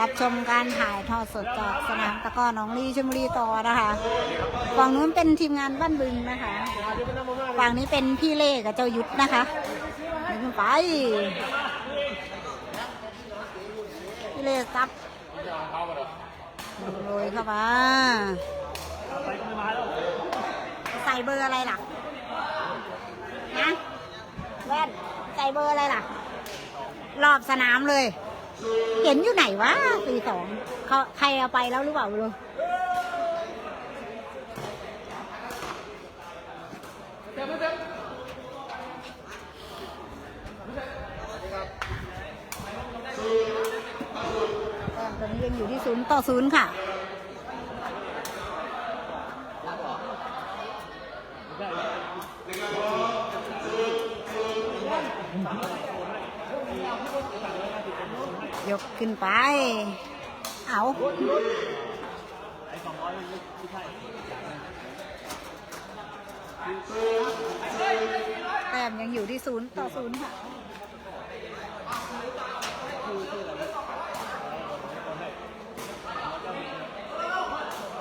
รับชมการถ่ายทอดสดจากสนามตะกร้อหน้องลีชลบุรีต่อนะคะฝั่งนู้นเป็นทีมงานบ้านบึงนะคะฝั่งนี้เป็นพี่เล่กับเจ้ายุทธนะคะไปพี่เล่ซับโรยเข้ามาใส่เบอร์อะไรล่ะนะแว่นใส่เบอร์อะไรล่ะ รอบสนามเลย เห็นอยู่ไหนวะปีสองเขาใครเอาไปแล้วหรือเปล่าลูกตอนนี้ยังอยู่ที่ศูนย์ต่อศูนย์ค่ะ ยกขึ้นไป เอาแต้มยังอยู่ที่ศูนย์ต่อศูนย์ค่ะ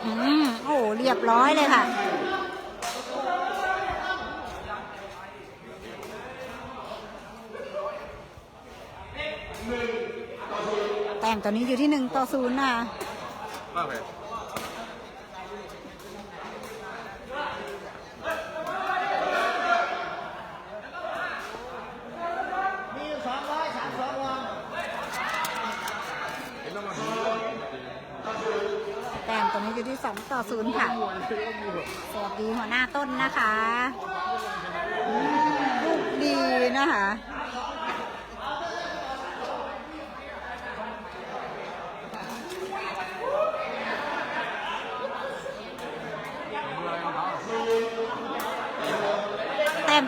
อืมโอ้เรียบร้อยเลยค่ะ แต้มตอนนี้อยู่ที่หนึ่งต่อศูนย์นะมากเลยแต้มตอนนี้อยู่ที่สองต่อศูนย์ค่ะ สวัสดีหัวหน้าต้นนะคะอืมลูกดีนะคะ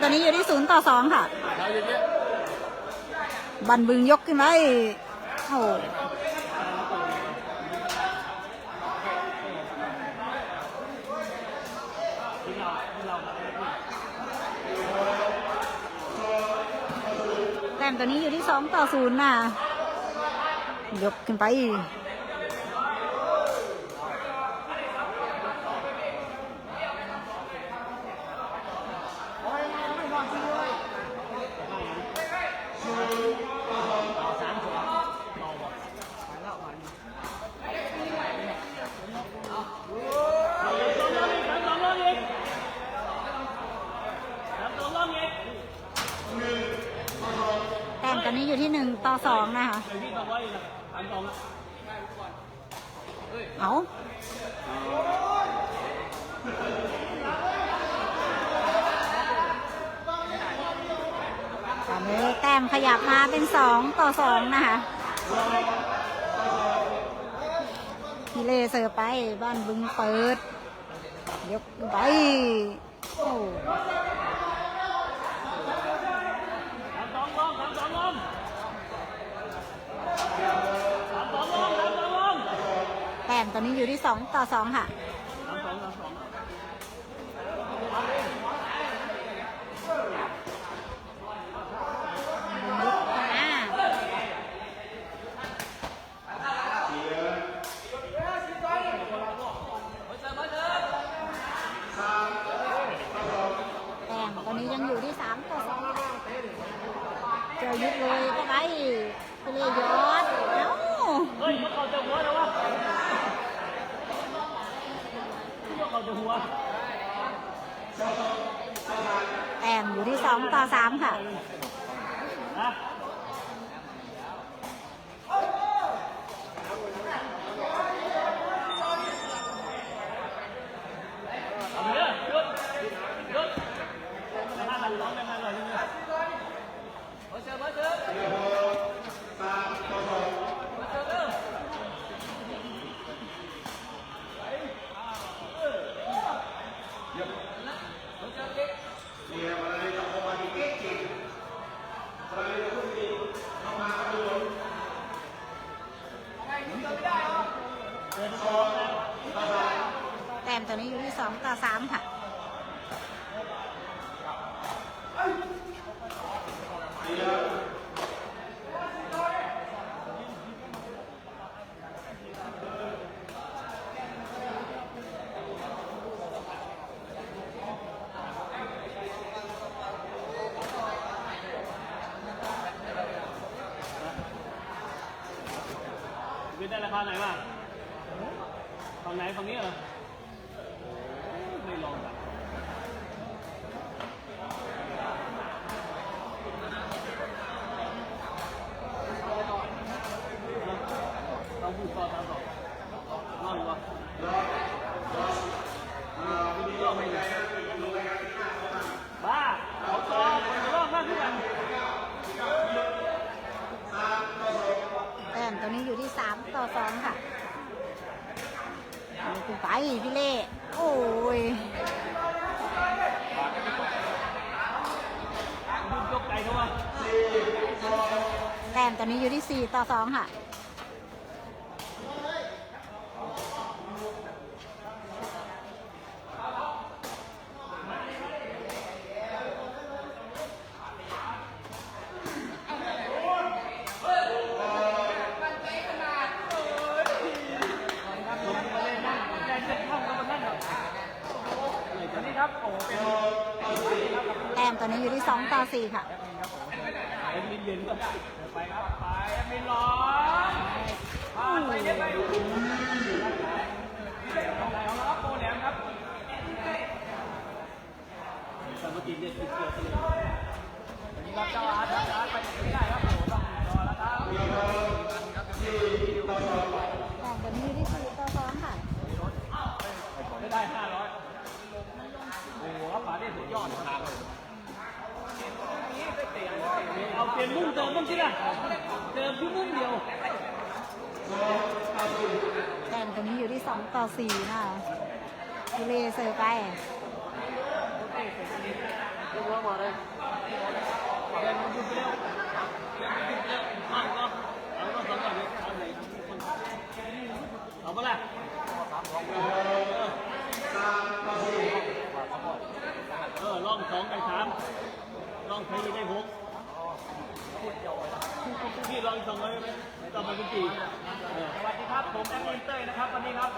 ตอนนี้อยู่ที่ศูนย์ต่อสองค่ะบันบึงยกขึ้นไปโอ้แต้มตัวนี้อยู่ที่สองต่อศูนย์น่ะยกขึ้นไป แต้มตอนนี้อยู่ที่หนึ่งต่อ สองนะคะเอาตอนนี้แต้มขยับมาเป็นสองต่อสองนะคะพีเลเซอร์ไปบ้านบึงเปิด ยกไปโอ้ แต้มต อนนี้อยู่ที่สองต่อสองค่ะ แต้มตอนนี้ยังอยู่ที่สามต่อสองค่ะเจอยึดเลยก็ไปไปเลยยอดเอ้า เฮ้ยเขาจะหัวแล้ววะเขาจะหัว แต้มอยู่ที่สองต่อสามค่ะ นะ แต้มตัวนี้อยู่ที่สองต่อสามค่ะ แวินได้ราคาไหนบ้างฝั่งไหนฝั่งนี้เหรอไม่ลองกันต้องพูดต่อตามต่อรอดอยู่วะ บ้าเขาตอคนรอดมากขึ้นกันแต้มตัวนี้อยู่ที่สามต่อสองค่ะไปพี่เล่ โอ้ยแต้มตัวนี้อยู่ที่สี่ต่อสองค่ะ ใจเย็นเข้ากับท่านอันนี้ ครับโอ้เป็นแต้มตัวนี้อยู่ที่สองต่อสี่ค่ะแอดมินเย็นก่อนไปครับไปแอดมินร้อนผ่านไปเย็นไปดูเอาละครับโปรแหลมครับสามกีเนี่ยติดเกียร์เลยวันนี้ครับเจ้าอาร์ตเจ้าอาร์ตไปไหนไม่ได้ครับผมต้องรอแล้วครับ แต้มตัวนี้อยู่ที่สี่ต่อสองค่ะ ไม่ได้ห้าร้อยโอ้โหครับป๋าได้สุด ยอดทางเลยเอาเปลี่ยนมุ้งเติมมุ้งที่ล่ะเติมที่มุ้งเดียวแต้มตอนนี้อยู่ที่สองต่อสี่นะคะพี่เลเซอร์ไป เรียกว่ามาเลยเดินมาดูไปเร็วเอาก็เอาก็สองก่อนเลยเอาไหนเอาปะล่ะเออล่องสองไปสามล่องใช้ได้หกพี่ล องสองเลยไหมต่อไปเป็นกี่สวัสดีครับผมแอดมินเต้ยนะครับวันนี้ครับ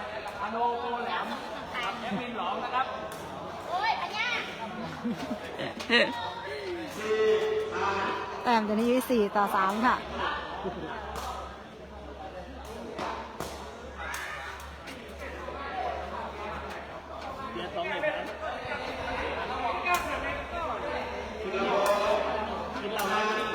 อโนโกแหลมครับแอดมินหลองนะครับแต้มตัวนี้อยู่ที่สี่ต่อสามค่ะ เดี๋ยวสองเลยนะกินเหล้าไหมวันนี้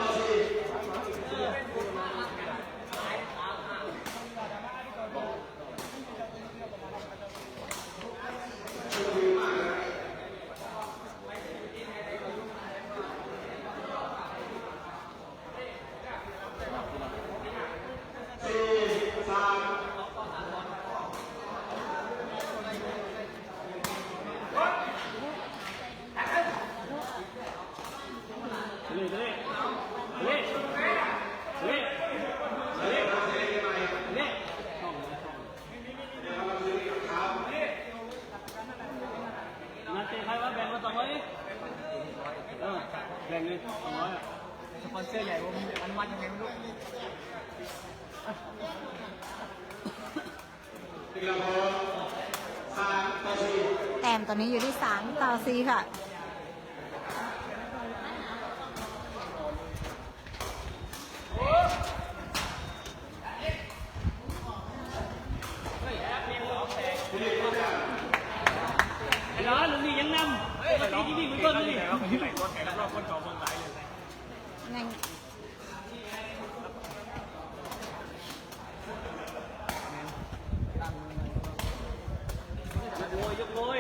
เล่เล่เล่เล่เล่เล่ช่องช่องนัดเตะใครวะแบ่งมาสองร้อยเออแบ่งเลยสองร้อยอะ สปอนเซอร์ใหญ่ผมมันวัดยังไงไม่รู้ แต้มตัวนี้อยู่ที่สามต่อสี่ค่ะ ไอ้ร้อนนี่ยังนำไอ้ที่นี่มันต้นนี่แล้วคนที่ไหนต้นแข่งรอบคนสองคนสายเลยงั้นยกโวยยกโวย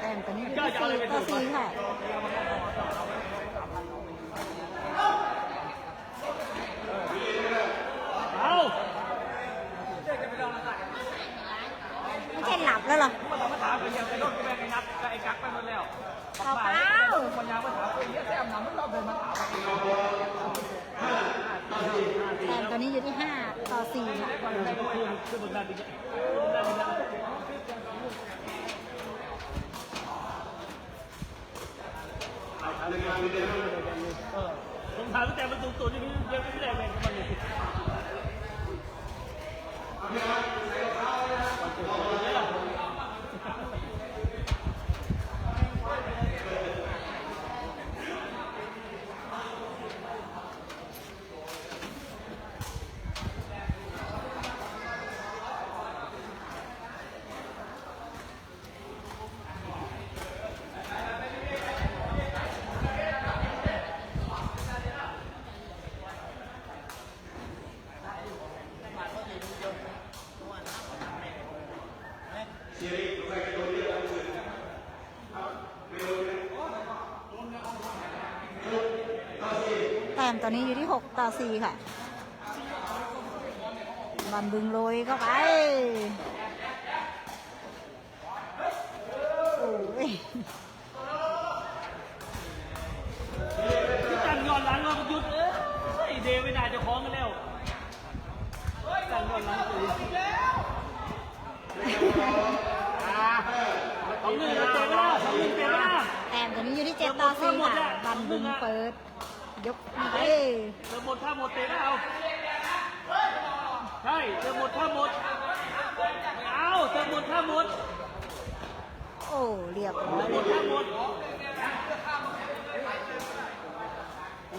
แต้มตัวนี้อยู่ที่สี่ต่อสี่ค่ะ เอา ไม่ใช่หลับแล้วเหรอ มาถามเป็นยังไงรถแม่งไอ้นัดกับไอ้กั๊กไปหมดแล้ว เปล่าเปล่า คนยาวมาถามคนเยอะแซมนำมันรอบเดินมาถาม แต้มตัวนี้อยู่ที่ห้าต่อสี่ค่ะ ขึ้นบนด้านนี้ด้านนี้เออ ผมถามตั้งแต่มันสูงสุดนี่ยังไม่ได้แบ่งกันมาเลย ตอนนี้ อยู่ที่หกต่อสี่ค่ะบันบึงโรยเข้าไป โอ้ยที่ตั้งย้อนหลังเราหยุดเอ้ยเดไม่ได้จะคล้องกันแล้วตั้งย้อนหลังเลยสองหนึ่งเตะไม่ได้สองหนึ่งเตะไม่ได้แต้มตอนนี้อยู่ที่เจ็ดต่อสี่ค่ะบันบึงเปิด ยกไปเติมหมดถ้าหมดเตะไม่เอาใช่เติมหมดถ้าหมดเอาเติมหมดถ้าหมดโอ้เรียบร้อยหมเลยดถ้าหมด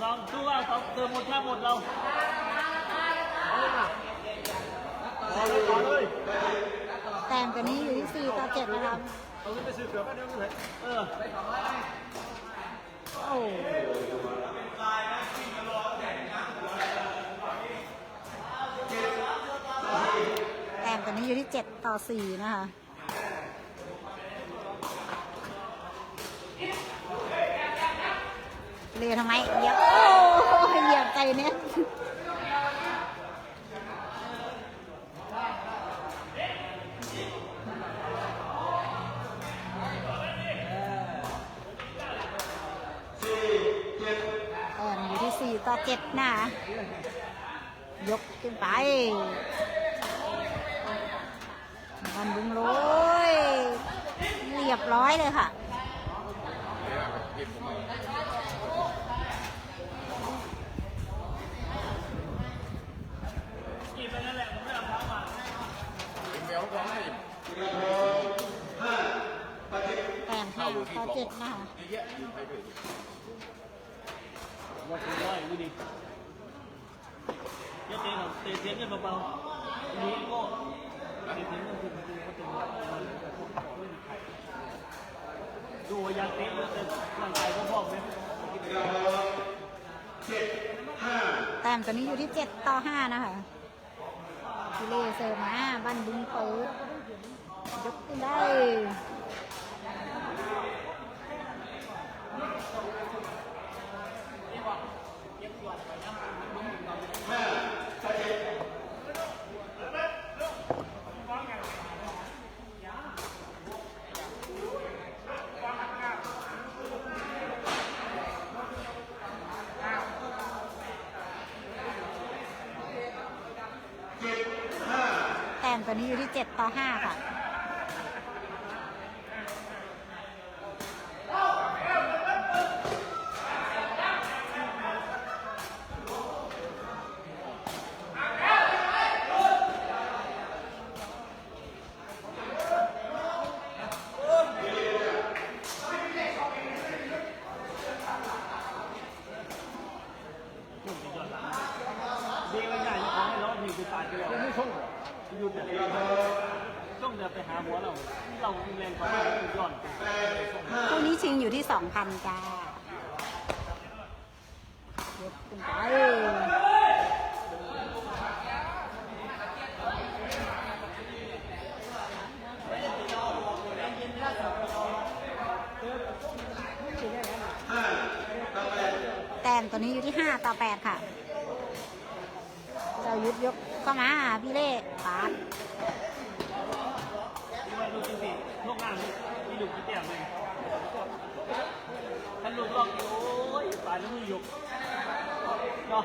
ลองดูว่าเขาเติมหมดถ้าหมดเราเอาเลยนะเอาเลยแต้มตอนนี้อยู่ที่สี่ต่อเจ็ดนะครับเอาขึ้ไปซื้อเกลือแป๊บเดียวเลยเออ จ็ดต่อสี่นะคะเรือทำไมเยอะเหยียบใจเนี่ยต่อเจ็ดนะยกขึ้นไป อเจ็ดนะคะว่าถึงร้อยดูดิเดี๋ยวเตะหน่อยเตะเสียงกันเบาๆนี้ก็เตะเสียงกันคือคือเขาเตะดูว่ายาเตะแล้วแต่ร่างกายก็พร้อมไหมแต้มตัวนี้อยู่ที่เจ็ดต่อห้านะคะกิเลเซอร์มาบันบุ้งเปิดยกขึ้นได้ แต้มตัวนี้อยู่ที่เจ็ดต่อห้าค่ะ ดีไม่ได้ยังของให้ร้อนหิวไปตายไปแล้วไม่ช่องหยุดเลยช่องเดินไปหาหัวเรา เราแรงเขาไม่ย้อน คู่นี้ชิงอยู่ที่สองพันจ้า ยกขึ้นไปแต้มตัวนี้อยู่ที่ห้าต่อแปดค่ะ เจ้ายุดยกเข้ามาพี่เล่ปาดที่ว่าลูกจริงๆลูกงานมีลูกกี่เตี่ยมเลยถ้าลูกลอกโอ้ยตายแล้วมือหยกเนาะ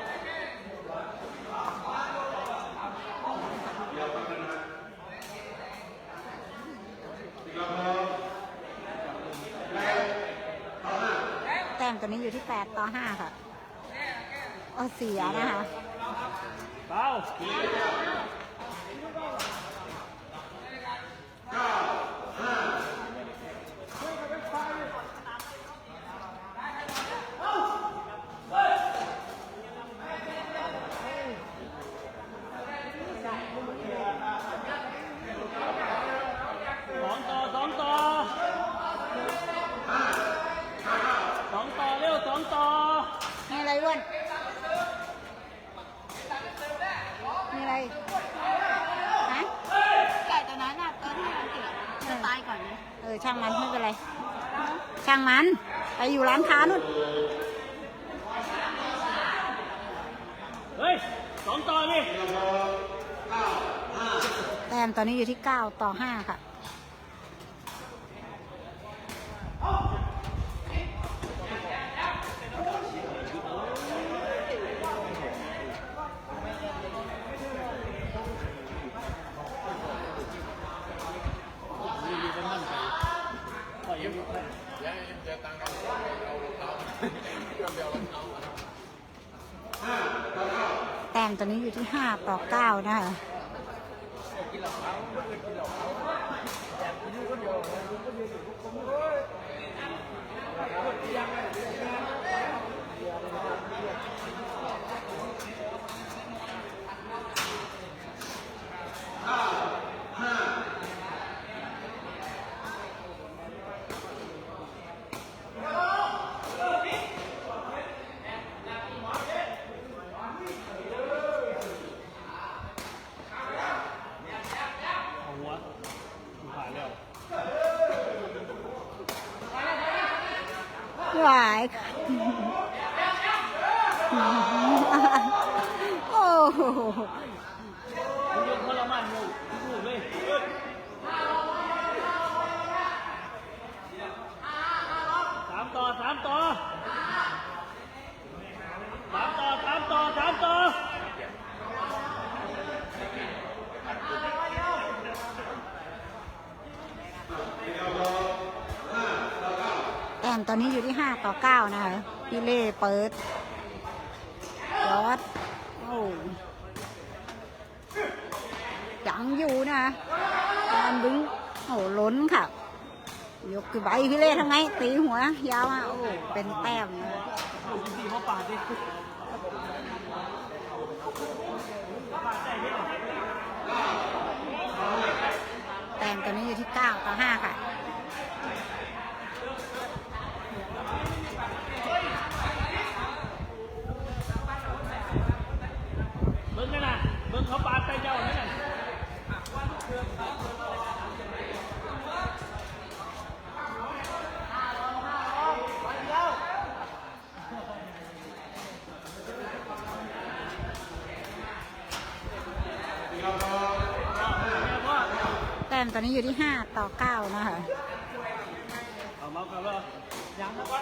แต้มตัวนี้อยู่ที่แปดต่อห้าค่ะโอ้ เสียนะคะเบา สองต่อสองต่อสองต่อเร็วสองต่อ มีอะไรร่วนมีอะไร ฮะ ไก่ตัวนั้นน่ะตอนที่มันเกิดจะตายก่อนไหม เออ ช่างมันไม่เป็นไร ช่างมันไปอยู่ร้านค้านู่นเฮ้ยสองต่อนี่แต้มตอนนี้อยู่ที่9ต่อ5ค่ะ แต้มตอนนี้อยู่ที่ห้าต่อเก้านะคะ เอาหัวผ่านแล้ว หวายค่ะ โอ้โห คุณยกพลมันอยู่ลูกเลยสามต่อสามต่อสามต่อสามต่อสามต่อ แตอนนี้อยู่ที่5ต่อ9นะคะพี่เล่เปิดยอดโอ้ยังอยู่นะคะการบึ้งโอ้ล้นค่ะ ยกคือใบพี่เล่ทำไง ตีหัวยาวอะโอ้เป็นแต้มเลยลูกจริงๆเขาปาดดิปาดได้ไหมแต้มตอนนี้อยู่ที่9ต่อ5ค่ะ เบิ้งกันนะเบิ้งเขาปาดใส่เจ้าเนี่ย แต้มตอนนี้อยู่ที่ 5 ต่อ 9 นะคะ เอาเมาส์กันแล้วยังนะวะ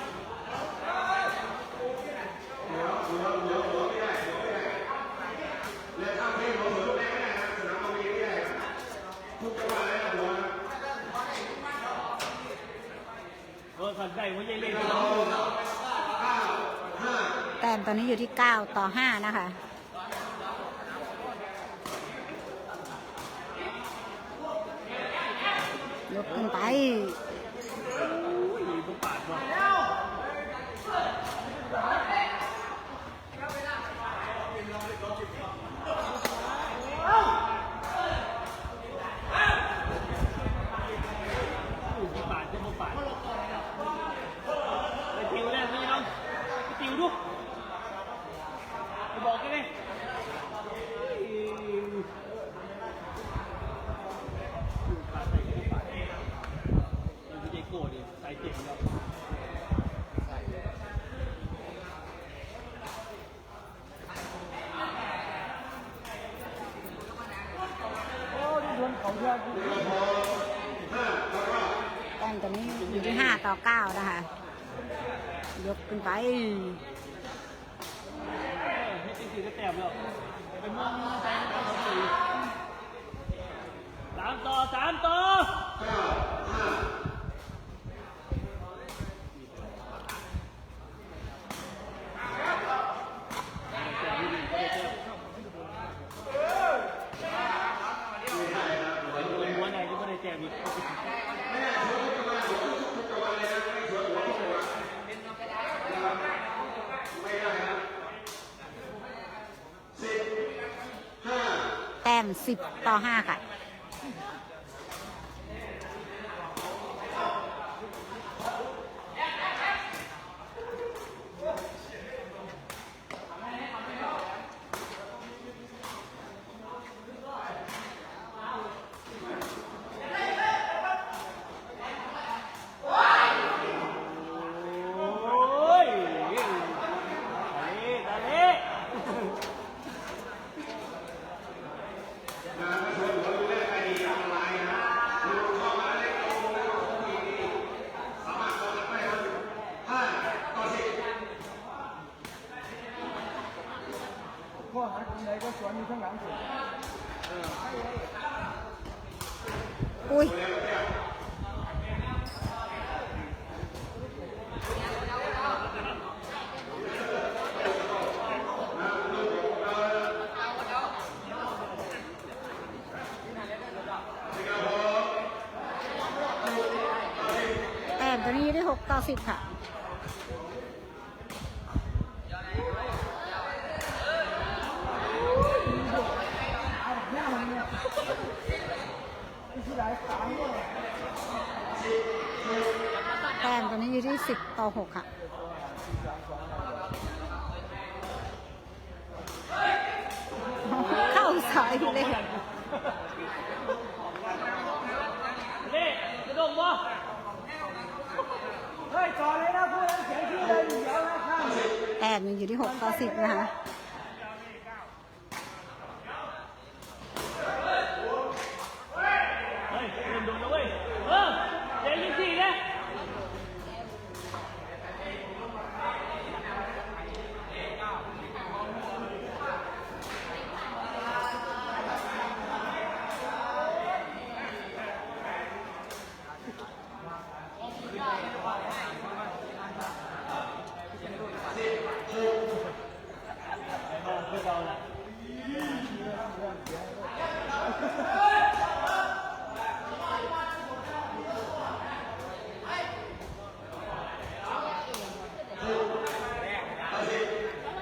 เออขันได้หัวใหญ่เล่นแต้มตอนนี้อยู่ที่ 9 ต่อ 5 นะคะยกขึ้นไป ผมปาดว่ะผมปาดจะผมปาดไปติวแล้วพี่น้องไปติวดูไปบอกกันเลยปาดใส่ก็ปาดมันไม่ใช่โกรธดิใส่เจ็บแล้ว แต้มตอนนี้อยู่ที่ 5 ต่อ 9 นะคะ ยกขึ้นไป ให้ตีสี่ก็แต้มแล้วไปมองใส่ก็สองสี่สาม ต่อสามต่อแต้ม10 ต่อ 5 ค่ะ โอ้ยดาเล่ดาเล่ สวนอยู่ข้างหลังสุด อุ้ย แต้ม ต่อสิบค่ะแต้มตัวนี้อยู่ที่สิบต่อหกค่ะเข้าสายเลยเล่กระดดบ่ แล้วเสียงที่เลยเดี๋ยวนะข้างแต้มยังอยู่ที่หกต่อสิบนะคะ เฮ้ยเล่นดุนะเว้ย เออเล่นยี่สี่นะ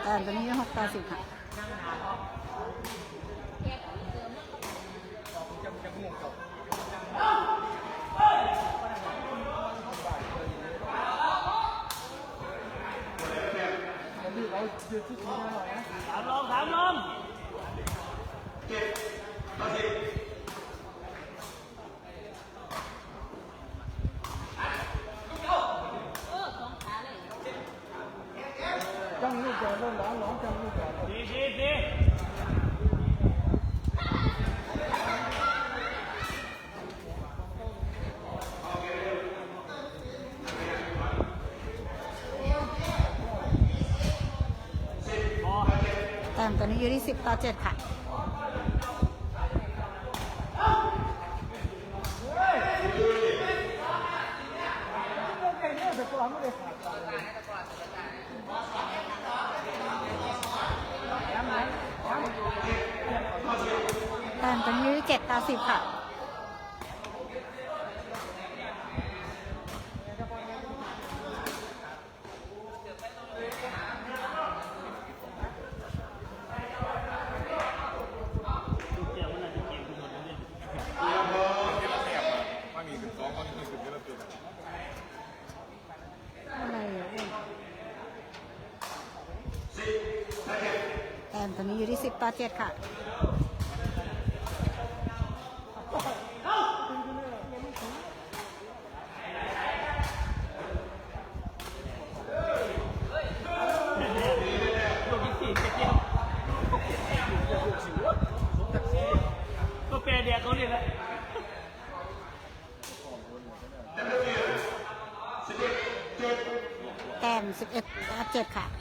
แต้มตัวนี้อยู่หกต่อสิบค่ะสามลองสามลอง จังลูกจอดร้อนร้อนจังลูกจอด สี่สี่สี่ แต้มตัวนี้อยู่ที่สิบต่อเจ็ดค่ะแอม่ได้ขาดแอนแอมแต้มตัวนี้อยู่ที่เจ็ดต่อสิบค่ะ เจียวมันน่าจะเก่งทุกคนเลย มันมีสิบสองมันมีสิบเยอะเกิน อะไรอะอ้วนแต้มตัวนี้อยู่ที่สิบต่อ เจ็ดค่ะลูกยี่สี่เจียวก็แปรแดกเขาเนี่ยแหละแต้มสิบเอ็ดต่อเจ็ดค่ะ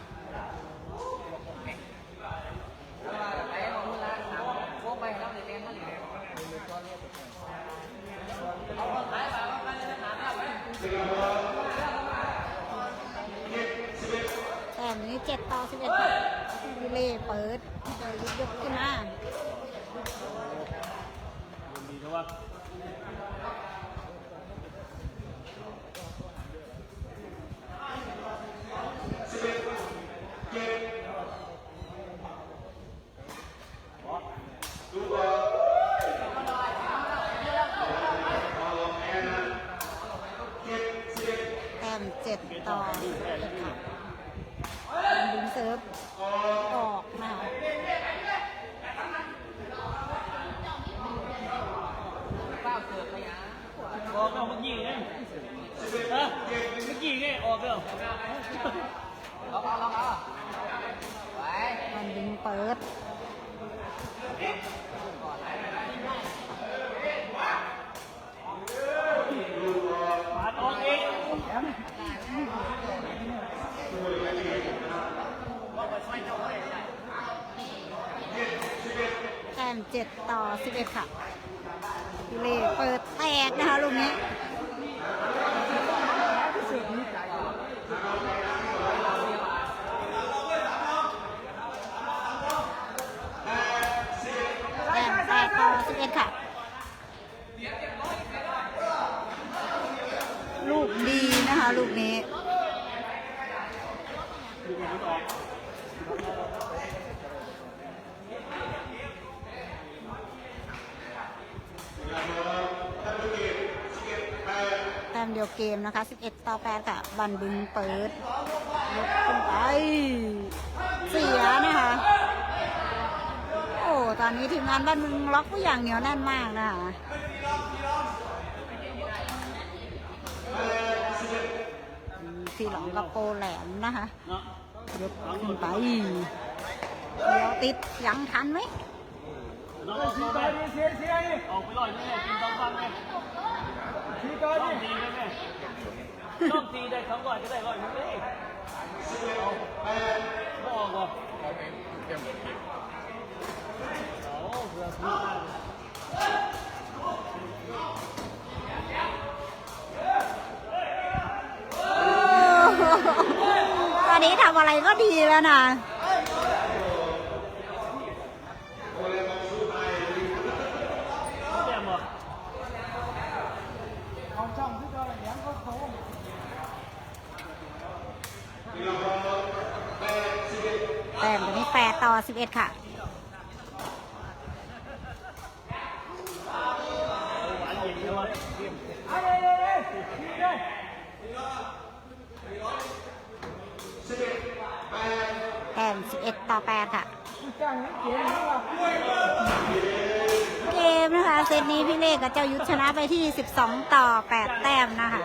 7 ต่อ 11เลเปิดเปิดยกขึ้นมา 11 ค่ะพิเล่เปิดแตกนะคะลูกนี้แต้มแตกอ11 ค่ะ ลูกดีนะคะ ลูกนี้ เกมนะคะ 11 ต่อ 8 ค่ะ บันบึงเปิดยกขึ้นไป เสียนะคะ โอ้ ตอนนี้ทีมงานบ้านบึงล็อกผู้อย่างเหนียวแน่นมากนะคะทีหลังกระโปแหลมนะคะยกขึ้นไปเดี๋ยวติดยังทันไหมเนาะชี้ก่อเสียเสียออกไปลอยแม่กินต้องฟังแม่ชี้ก่อน ต้องดิตีแม่แม่ต้องตีได้สองก่อนก็ได้ร้อนึงเลยเอาบอกว่าเอาเพื่อซื้อตอนนี้ทำอะไรก็ดีแล้วนะ 8 ต่อ 11 ค่ะแต้ม11 ต่อ 8 ค่ะ เกมนะคะ เซตนี้พี่เล็กกับเจ้ายุทธชนะไปที่ 12 ต่อ 8 แต้มนะคะ